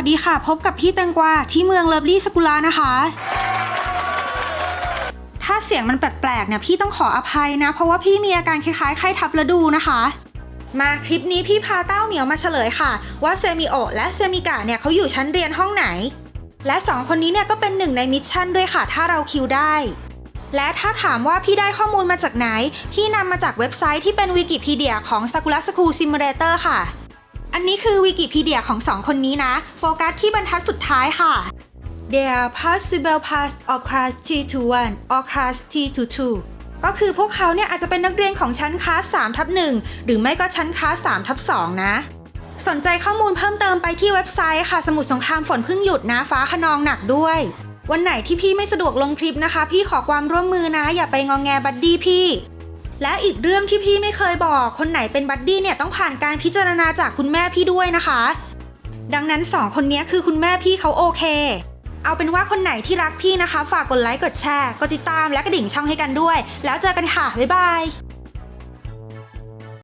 สดีค่ะ พบกับพี่แตงกวาที่เมืองเลิฟลี่สกุลานะคะ ถ้าเสียงมันแปลกๆเนี่ยพี่ต้องขออภัยนะ เพราะว่าพี่มีอาการคล้ายๆไข้ทับฤดูนะคะ มาคลิปนี้พี่พาเต้าเหมียวมาเฉลยค่ะ ว่าเซมิโอและเซมิกะเนี่ยเขาอยู่ชั้นเรียนห้องไหน และสองคนนี้เนี่ยก็เป็นหนึ่งในมิชชั่นด้วยค่ะ ถ้าเราคิวได้ และถ้าถามว่าพี่ได้ข้อมูลมาจากไหน พี่นำมาจากเว็บไซต์ที่เป็นวิกิพีเดียของ Sakura School Simulator ค่ะ อันนี้คือวิกิพีเดียของสองคนนี้นะ โฟกัสที่บรรทัดสุดท้ายค่ะ There are possible paths of class T to 1 or class T to 2ก็คือพวกเขาเนี่ยอาจจะเป็นนักเรียนของชั้นคลาส3ทับ1หรือไม่ก็ชั้นคลาส3ทับ2นะ สนใจข้อมูลเพิ่มเติมไปที่เว็บไซต์ค่ะ สมุดสงครามฝนเพิ่งหยุดนะฟ้าขนองหนักด้วย วันไหนที่พี่ไม่สะดวกลงคลิปนะคะ พี่ขอความร่วมมือนะ อย่าไปงองแงบัดดี้พี่ และอีกเรื่องที่พี่ไม่เคยบอกคนไหนเป็นบัดดี้เนี่ยต้องผ่านการพิจารณาจากคุณแม่พี่ด้วยนะคะ ดังนั้นสองคนนี้คือคุณแม่พี่เขาโอเค เอาเป็นว่าคนไหนที่รักพี่นะคะ ฝากกดไลค์กดแชร์กดติดตามและกระดิ่งช่องให้กันด้วย แล้วเจอกันค่ะบ๊ายบาย